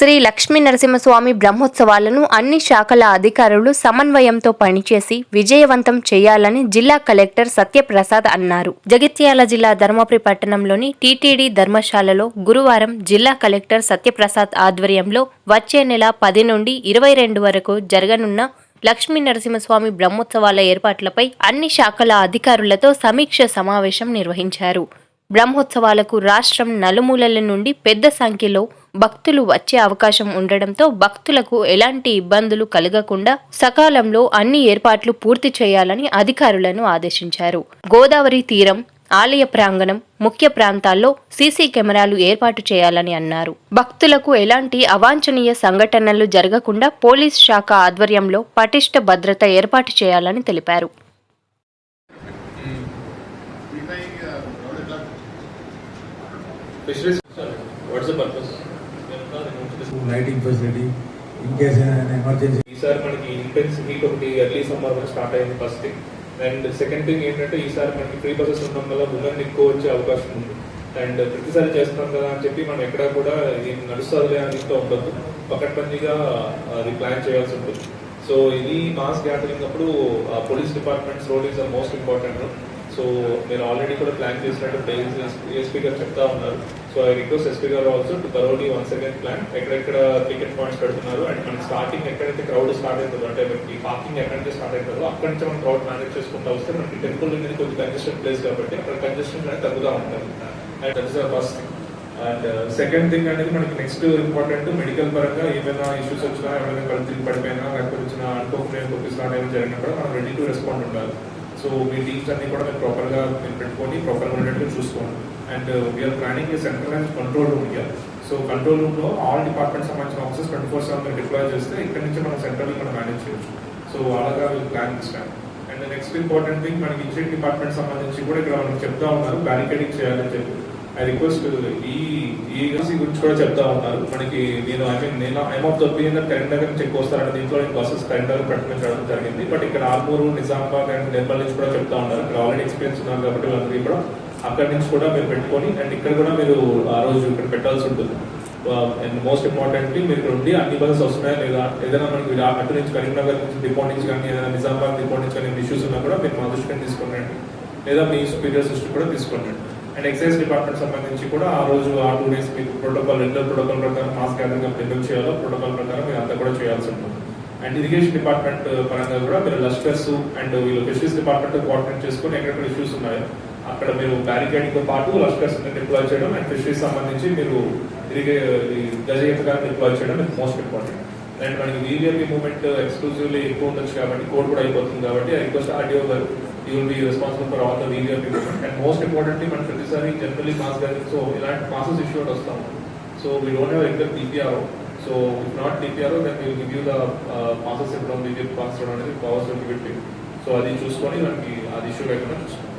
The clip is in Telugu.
శ్రీ లక్ష్మీ నరసింహస్వామి బ్రహ్మోత్సవాలను అన్ని శాఖల అధికారులు సమన్వయంతో పనిచేసి విజయవంతం చేయాలని జిల్లా కలెక్టర్ సత్యప్రసాద్ అన్నారు. జగిత్యాల జిల్లా ధర్మపురి పట్టణంలోని టీటీడీ ధర్మశాలలో గురువారం జిల్లా కలెక్టర్ సత్యప్రసాద్ ఆధ్వర్యంలో వచ్చే నెల పది నుండి ఇరవై రెండు వరకు జరగనున్న లక్ష్మీ నరసింహస్వామి బ్రహ్మోత్సవాల ఏర్పాట్లపై అన్ని శాఖల అధికారులతో సమీక్ష సమావేశం నిర్వహించారు. బ్రహ్మోత్సవాలకు రాష్ట్రం నలుమూలల నుండి పెద్ద సంఖ్యలో భక్తులు వచ్చే అవకాశం ఉండడంతో భక్తులకు ఎలాంటి ఇబ్బందులు కలగకుండా సకాలంలో అన్ని ఏర్పాట్లు పూర్తి చేయాలని అధికారులను ఆదేశించారు. గోదావరి తీరం ఆలయ ప్రాంగణం ముఖ్య ప్రాంతాల్లో సీసీ కెమెరాలు ఏర్పాటు చేయాలని అన్నారు. భక్తులకు ఎలాంటి అవాంఛనీయ సంఘటనలు జరగకుండా పోలీస్ శాఖ ఆధ్వర్యంలో పటిష్ట భద్రత ఏర్పాటు చేయాలని తెలిపారు. What's the purpose? Lighting facility in case emergency ఈసారి మనకి ఇంటెన్స్ హీట్ ఒకటి ఎర్లీ సమ్మర్లో స్టార్ట్ అయింది first thing and second thing ఏంటంటే ఈసారి మనకి ఫ్రీ బసెస్ ఉండడం వల్ల ఉమెన్ ఎక్కువ వచ్చే అవకాశం ఉంది. అండ్ ప్రతిసారి చేస్తున్నాం కదా అని చెప్పి మనం ఎక్కడా కూడా ఇది నడుస్తుందిలే అని ఇంట్లో ఉండదు పకడ్బందీగా అది ప్లాన్ చేయాల్సి ఉంటుంది. సో ఇది మాస్ గ్యాదరింగ్ అప్పుడు police departments role is the most important so మీరు ఆల్రెడీ కూడా ప్లాన్ చేసినట్టు ఎస్పీ గారు చెప్తా ఉన్నారు. సో ఐ రిక్వెస్ట్ ఎస్పీ గారు also to thoroughly one second plan ఎక్కడెక్కడ టికెట్ పాయింట్స్ పెడుతున్నారు? అండ్ మనకి స్టార్టింగ్ ఎక్కడైతే క్రౌడ్ స్టార్ట్ అవుతుందో అంటే మనకి పార్కింగ్ ఎక్కడైతే స్టార్ట్ అవుతుందో అక్కడి నుంచి మనం క్రౌడ్ మేనేజ్ చేసుకుంటా వస్తే మనకి టెంపుల్ అనేది కొంచెం కంజెస్టెడ్ ప్లేస్ కాబట్టి అక్కడ కంజెస్టెడ్ అనేది తగ్గుతూ ఉంటుంది. And that is first thing and second thing అనేది మనకి నెక్స్ట్ ఇంపార్టెంట్ మెడికల్ పరంగా ఏమైనా ఇష్యూస్ వచ్చినా ఏమైనా కళ్ళు తిరిగి పడిపోయినా లేకపోతే వచ్చిన అనుకోకుండా నొప్పి స్టార్ట్ అయినా జరిగినా కూడా మనం రెడీ టు రెస్పాండ్ ఉండాలి. సో మీ టీమ్స్ అన్ని కూడా మేము ప్రాపర్గా మేము పెట్టుకొని ప్రాపర్గా ఉండేట్టు చూసుకోండి. And we're planning centralise control room here so control రూమ్లో ఆల్ డిపార్ట్మెంట్ సంబంధించిన offices twenty four seven deploy చేస్తే ఇక్కడ నుంచి మనం సెంట్రల్ మనం మేనేజ్ చేయొచ్చు. సో అలాగా ప్లాన్ ఇస్తాను అండ్ నెక్స్ట్ ఇంపార్టెంట్ థింగ్ మనకి ఇంజనీరింగ్ డిపార్ట్మెంట్ సంబంధించి కూడా ఇక్కడ మనకి చెప్తా ఉన్నారు బ్యారికేడింగ్ చేయాలని చెప్పి. ఐ రిక్వెస్ట్ ఈ ఈ ఏజెన్సీ గురించి కూడా చెప్తా ఉన్నారు మనకి నేను ఐ మీన్ నేను I'm of the opinion current నుంచి ఎక్కువ వస్తారంటే దీంట్లో నేను బస్సెస్ కరెంట్ దగ్గర పెట్టడం జరిగింది. బట్ ఇక్కడ ఆర్మూరు నిజామాబాద్ అండ్ నిర్మల్ నుంచి కూడా చెప్తా ఉన్నారు. ఇక్కడ ఆల్రెడీ ఎక్స్పీరియన్స్ ఉన్నారు కాబట్టి వాళ్ళందరికీ కూడా అక్కడి నుంచి కూడా మీరు పెట్టుకొని అండ్ ఇక్కడ కూడా మీరు ఆ రోజు ఇక్కడ పెట్టాల్సి ఉంటుంది. అండ్ మోస్ట్ ఇంపార్టెంట్లీ మీరు ఇక్కడ ఉండి అన్ని బస్సెస్ వస్తున్నాయా లేదా? ఏదైనా మనకి ఆ- అటు నుంచి కరీంనగర్ నుంచి డిపో నుంచి కానీ ఏదైనా నిజామాబాద్ డిపో నుంచి కానీ ఇష్యూస్ ఉన్నా కూడా మీరు మా దృష్టిని తీసుకోండి లేదా మీ సుపీరియర్ దృష్టి కూడా తీసుకోండి అండ్ ఎక్సైజ్ డిపార్ట్మెంట్ సంబంధించి కూడా ఆ రోజు ఆ టూ డేస్ మీకు ప్రోటోకాల్ రెగ్యులర్ ప్రోటోకాల్ ప్రకారం మాస్ గ్యాదరింగ్ అప్పుడు ఎందుకు చేయాలో ప్రోటోకాల్ ప్రకారం మీరు అంతా కూడా చేయాల్సి ఉంటుంది. అండ్ ఇరిగేషన్ డిపార్ట్మెంట్ పరంగా కూడా మీరు లష్కర్స్ అండ్ వీళ్ళు ఫిషరీస్ డిపార్ట్మెంట్ కోఆర్డినేట్ చేసుకొని ఎక్కడెక్కడ ఇష్యూస్ ఉన్నాయో అక్కడ మీరు బ్యారికేడింగ్తో పాటు లష్కర్స్ డిప్లాయ్ చేయడం అండ్ ఫిషరీస్ సంబంధించి మీరు ఇరిగే గజయతగా డిప్లాయ్ చేయడం ఇది మోస్ట్ ఇంపార్టెంట్ అండ్ మనకి వీవీఐపీ మూమెంట్ ఎక్స్క్లూజివ్లీ ఎక్కువ ఉండొచ్చు కాబట్టి కోడ్ కూడా అయిపోతుంది కాబట్టి రిక్వెస్ట్ ఆర్డీఓ గారు you will be responsible for all the VVIP movement and most importantly మనం ప్రతిసారి జనరల్లీ మాస్ గారి సో ఇలాంటి మాసెస్ ఇష్యూ వస్తాము so we don't have regular DPRO so if not DPRO then will give you the masses ఇవ్వడం బీజేపీ పాస్ అనేది powers will give it so అది చూసుకొని మనకి అది ఇష్యూ లేకుండా చూసుకోండి